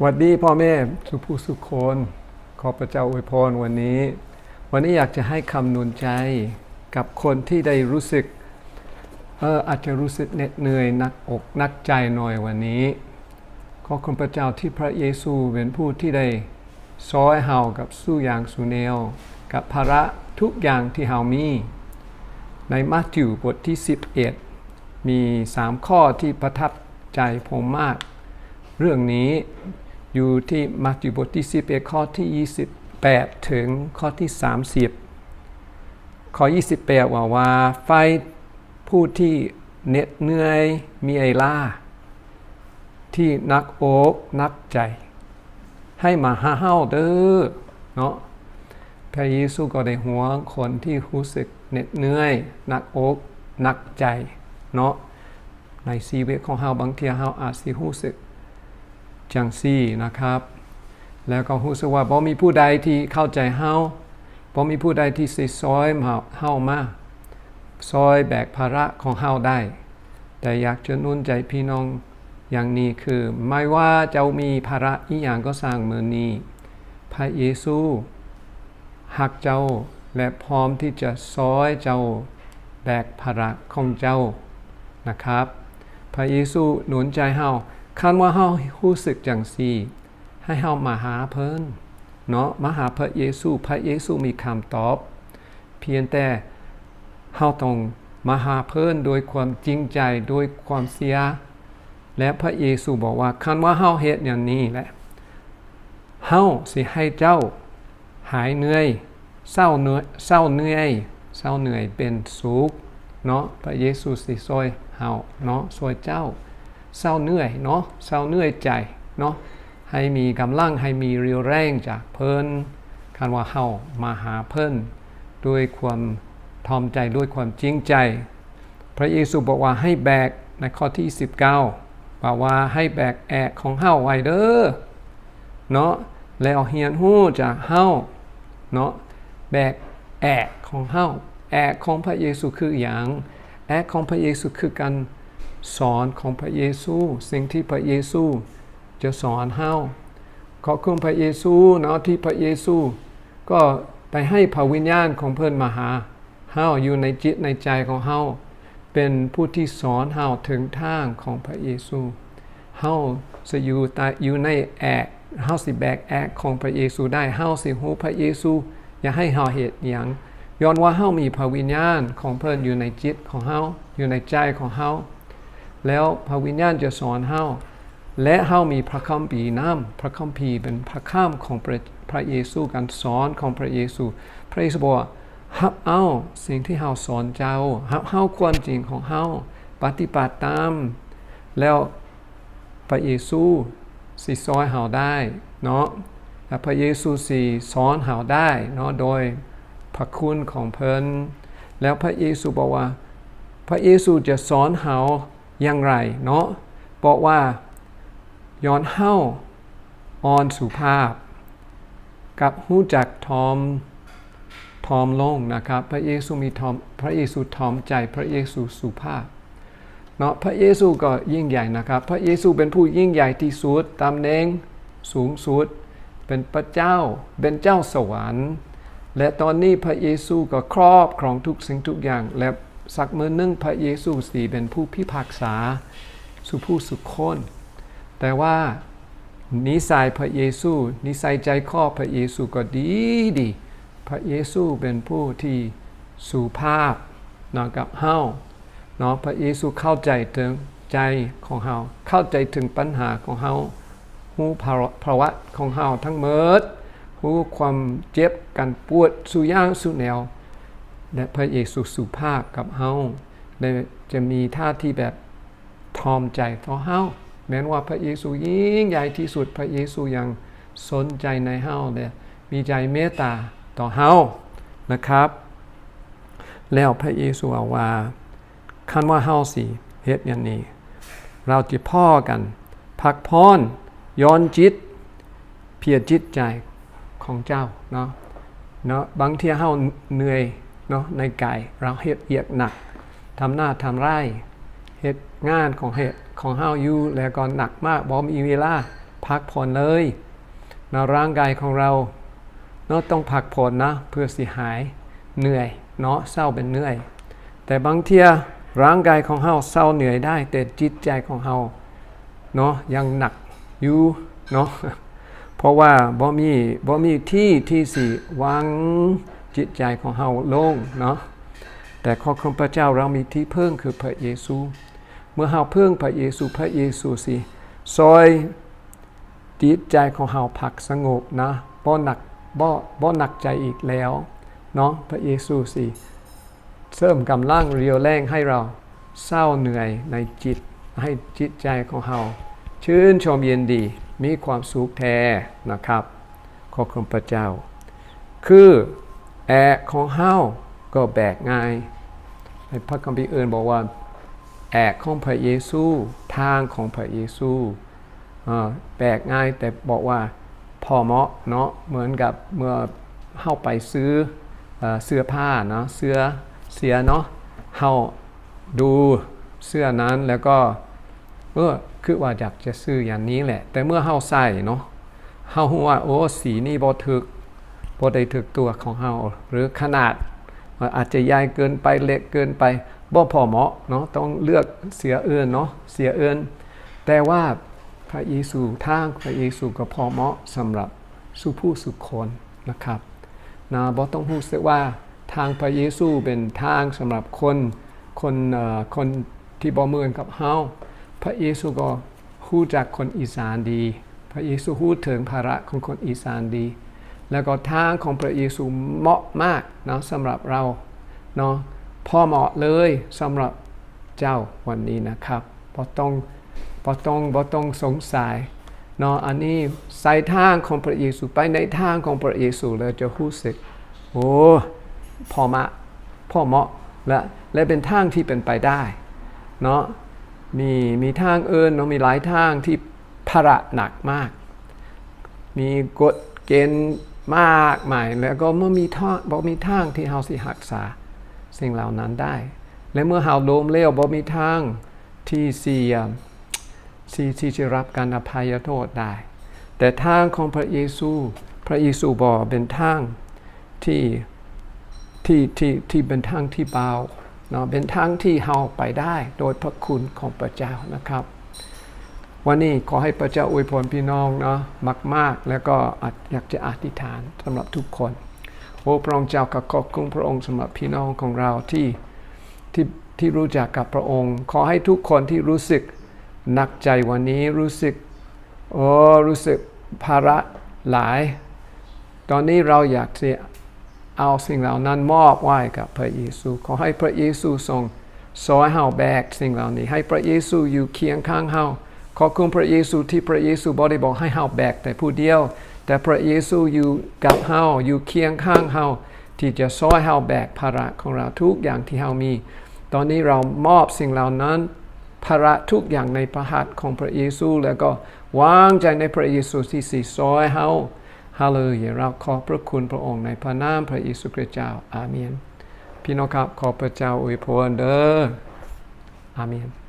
หวัดดีพ่อแม่สุผู้สุคนขอพระเจ้าอวยพรวันนี้ วันนี้อยากจะให้คำนุนใจกับคนที่ได้รู้สึกเอออาจจะรู้สึกเหน็ดเหนื่อยนักอกนักใจหน่อยวันนี้ ขอคุณพระเจ้าที่พระเยซูเป็นผู้ที่ได้ซอยเฮากับสู้อย่างสุเนวกับภาระทุกอย่างที่เฮามี ในมัทธิวบทที่ 11 มี 3 ข้อที่ประทับใจผมมาก เรื่องนี้ อยู่ที่มัทธิวบทที่11ข้อที่ 28 ถึงข้อที่ 30 ข้อ 28 ว่าว่าไฟผู้ที่เหน็ดเหนื่อยมีไอล่า ที่นักโอกนักใจ ให้มาหาเฮาเด้อเนาะพระเยซูก็ได้หัวคนที่รู้สึกเหน็ดเหนื่อยนักอกนักใจเนาะในชีวิตของเฮาบางทีเฮาอาจสิรู้สึก จังซี่นะครับ แล้วก็รู้สึกว่าบ่มีผู้ใดที่เข้าใจเฮาบ่มีผู้ใดที่สิซอยเฮาเฮามาซอยแบกภาระของเฮาได้ แต่อยากจะนุ่นใจพี่น้องอย่างนี้คือ ไม่ว่าเจ้ามีภาระอีหยังก็สร้างมือนี้ พระเยซูหักเจ้าและพร้อมที่จะซอยเจ้าแบกภาระของเจ้านะครับ พระเยซูหนุนใจเฮา คันว่าเฮารู้สึกจังซี่ ให้เฮามาหาเพิ่นเนาะมาหาพระเยซูพระเยซูมีคำตอบ เพียงแต่เฮาต้องมาหาเพิ่นโดยความจริงใจโดยความเสีย และพระเยซูบอกว่าคันว่าเฮาเฮ็ดอย่างนี้แหละเฮาสิให้เจ้าหายเหนื่อยเศร้าเหนื่อยเศร้าเหนื่อยเศร้าเหนื่อยเป็นสุขเนาะพระเยซูสิซอยเฮาเนาะซอยเจ้า เศร้าเหนื่อยเนาะเศร้าเหนื่อยใจเนาะให้มีกำลังให้มีเรียวแรงจากเพิ่นคันว่าเฮามาหาเพิ่นด้วยความทอมใจด้วยความจริงใจ พระเยซูบอกว่าให้แบกในข้อที่ 19บอกว่าให้แบกแอกของเฮาไว้เด้อเนาะแล้วเฮียนหู้จากเฮาเนาะแบกแอกของเฮาแอกของพระเยซูคืออย่างแอกของพระเยซูคือการ สอนของพระเยซู สิ่งที่พระเยซู จะสอนเฮาขอบคุณพระเยซูเนาะที่พระเยซู ก็ไปให้พระวิญญาณของเพิ่อนมาหาเฮาอยู่ในจิตในใจของเฮาเป็นผู้ที่สอนเฮาถึงทางของพระเยซูเฮาจะอยู่ต้อยู่ในแอกเฮาสิแบกแอกของพระเยซูได้เฮาสิฮู้พระเยซู อย่าให้เฮาเหตุหยังย้อนว่าเฮามีพระวิญญาณของเพิ่อนอยู่ในจิตของเฮาอยู่ในใจของเฮา แล้วพระวิญญาณจะสอนเฮาและเฮามีพระคัมภีร์น้ำพระคัมภีร์เป็นพระข้ามของพระพระเยซูการสอนของพระเยซู พระเยซูบอกว่าฮับเอาสิ่งที่เฮาสอนเจ้าฮับเอาความจริงของเฮาปฏิบัติตาม แล้วพระเยซูสิซอยเฮาได้เนาะและพระเยซูสิสอนเฮาได้เนาะโดยพระคุณของเพิ่นแล้วพระเยซูบอกว่า พระเยซูจะสอนเฮา อย่างไรเนาะบอกว่าย้อนเฮาอ่อนสุภาพ กับหู้จักทอมทอมลงนะครับ พระเยซูมีทอมพระเยซูทอมใจพระเยซูสุภาพเนาะพระเยซูก็ยิ่งใหญ่นะครับ พระเยซูเป็นผู้ยิ่งใหญ่ที่สุดตำแหน่งสูงสุด เป็นพระเจ้าเป็นเจ้าสวรรค์ และตอนนี้พระเยซูก็ครอบครองทุกสิ่งทุกอย่างและ สักมือนึ่งพระเยซูสีเป็นผู้พิพากษา สุผู้สุขคนแต่ว่านิสัยพระเยซูนิสัยใจคอพระเยซูก็ดีดี พระเยซูเป็นผู้ที่สุภาพนะกับเฮาเนาะพระเยซูเข้าใจถึงใจของเฮาเข้าใจถึงปัญหาของเฮาหูภาวะของเฮาทั้งหมดหูความเจ็บกันปวดสุย่างสุแนว และพระเยซูสุภาพกับเฮาและจะมีท่าที่แบบทอมใจต่อเฮาแม้ว่าพระเยซูยิ่งใหญ่ที่สุดพระเยซูยังสนใจในเฮาเลยมีใจเมตตาต่อเฮานะครับ แล้วพระเยซูเอาว่าคันว่าเฮาสิเฮ็ดอย่างนี้ เราจะพ่อกัน พักพรย้อนจิต เพียรจิตใจของเจ้าเนาะเนาะบางทีเฮาเหนื่อย เนาะในกายเราเฮ็ดเอียกหนักทำหน้าทำไร่เฮ็ดงานของเฮ็ดของเฮาอยู่แล้วก็หนักมากบ่มีเวลาพักผ่อนเลยนะร่างกายของเราเนาะต้องพักผ่อนนะเพื่อสิหายเหนื่อยเนาะเศร้าเป็นเหนื่อย แต่บางเทียร่างกายของเฮาเศร้าเหนื่อยได้ แต่จิตใจของเฮาเนาะยังหนักอยู่เนาะเพราะว่าบ่มีบ่มีที่ที่สิวาง จิตใจของเฮาโล่งเนาะแต่ขอคุณพระเจ้าเรามีที่พึ่งคือพระเยซู เมื่อเฮาพึ่งพระเยซูพระเยซูสิซอยจิตใจของเฮาพักสงบนะบ่หนักบ่บ่หนักใจอีกแล้วเนาะพระเยซูสิเสริมกำลังเรียวแรงให้เราเศร้าเหนื่อยในจิตให้จิตใจของเฮาชื่นชมเย็นดีมีความสุขแท้นะครับ ขอบคุณพระเจ้า คือ แอกของเฮาก็แบกง่ายในพระคัมภีร์อื่นบอกว่า แอกของพระเยซู ทางของพระเยซูแบกง่ายแต่บอกว่าพอเหมาะเนาะเหมือนกับเมื่อเข้าไปซื้อเอ่อเสื้อผ้าเนาะเสื้อเสียเนาะเข้าดูเสื้อนั้นแล้วก็เออคือว่าอยากจะซื้ออย่างนี้แหละ แต่เมื่อเข้าใส่เนาะเข้าว่าโอ้สีนี้บ่ถึก บ่ได้ถึกตัวของเฮาหรือขนาดอาจจะใหญ่เกินไปเล็กเกินไปบ่พอเหมาะเนาะต้องเลือกเสียเอื่นเนาะเสียเอื่นแต่ว่าพระเยซูทางพระเยซูก็พอเหมาะสำหรับสุผู้สุคนนะครับนะบ่ต้องรู้สึกว่าทางพระเยซูเป็นทางสำหรับคนคนเอ่อคนที่บ่เหมือนกับเฮาพระเยซูก็รู้จักคนอีสานดี พระเยซูรู้ถึงภาระของคนอีสานดี แล้วก็ทางของพระเยซูเหมาะมากเนาะสำหรับเราเนาะพอเหมาะเลยสำหรับเจ้าวันนี้นะครับบ่ต้องบ่ต้องบ่ต้องสงสัยเนาะอันนี้ใส่ทางของพระเยซูไปในทางของพระเยซูแล้วจะรู้สึกโอ้พอมาพอเหมาะและและเป็นทางที่เป็นไปได้เนาะมีมีทางเอิญเนาะมีหลายทางที่ภาระหนักมาก มีกฎเกณฑ์ มากมายแล้วก็เมื่อมีทางบ่มีทางที่เฮาสิรักษา สิ่งเหล่านั้นได้ และเมื่อเฮาโลมเหลวบ่มีทางที่สิเอ่อที่ที่จะรับการอภัยโทษได้ แต่ทางของพระเยซู พระเยซูบอกเป็นทางที่ที่ที่ที่เป็นทางที่เบาเนาะเป็นทางที่เฮาไปได้ โดยพระคุณของพระเจ้านะครับ วันนี้ขอให้พระเจ้าอวยพรพี่น้องเนาะมาก ๆ แล้วก็อยากจะอธิษฐานสำหรับทุกคน โอ้พระองค์เจ้าก็ขอบคุณพระองค์สำหรับพี่น้องของเราที่ที่ที่รู้จักกับพระองค์ ขอให้ทุกคนที่รู้สึกหนักใจวันนี้รู้สึกโอ้รู้สึกภาระหลาย ตอนนี้เราอยากจะเอาสิ่งเหล่านั้นมอบไว้กับพระเยซู ขอให้พระเยซูทรงสอยเฮาแบกสิ่งเหล่านี้ ให้พระเยซูอยู่เคียงข้างเฮา ขอบคุณพระเยซูที่พระเยซูบอกได้บอกให้เฮาแบกแต่ผู้เดียว แต่พระเยซูอยู่กับเฮาอยู่เคียงข้างเฮาที่จะซอยเฮาแบกภาระของเราทุกอย่างที่เฮามี ตอนนี้เรามอบสิ่งเหล่านั้นภาระทุกอย่างในพระหัตถ์ของพระเยซู แล้วก็วางใจในพระเยซูที่สีซอยเฮาฮาเลลูยาเราขอบพระคุณพระองค์ในพระนามพระเยซูคริสต์เจ้าอาเมนพี่น้องครับขอพระเจ้าอวยพรเด้ออาเมน